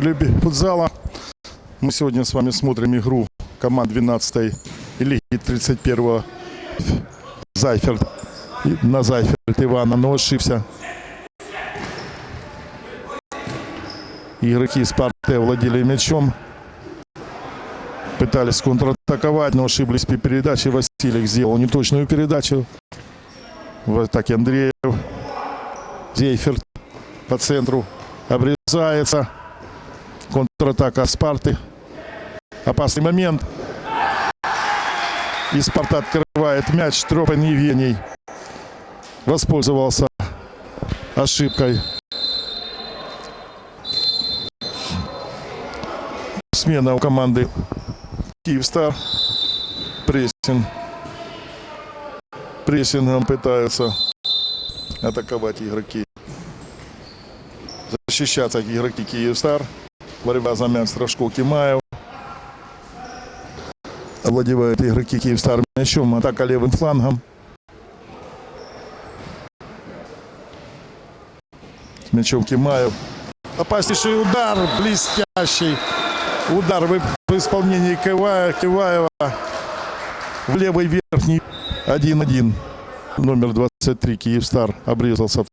любители футзала. Мы сегодня с вами смотрим игру команд 12-й лиги 31-го Зайферт. На Зайферт Ивана, но ошибся. Игроки Спарты владели мячом. Пытались контратаковать, но ошиблись при передаче. Василик сделал неточную передачу. В атаке Андреев. Зейферт по центру обрезается. Контратака Спарты. Опасный момент. И Спарта открывает мяч. Тропин Евгений воспользовался ошибкой. Смена у команды Киевстар. Прессинг. Прессингом пытаются атаковать игроки. Защищаться игроки Киевстар. Борьба за мяч Страшко Кимаев. Овладевают игроки Киевстар мячом. Атака левым флангом. Мячом Кимаев. Опаснейший удар, блестящий. Удар в исполнении Киваева, Киваева в левый верхний 1-1. Номер 23 Киевстар обрезался в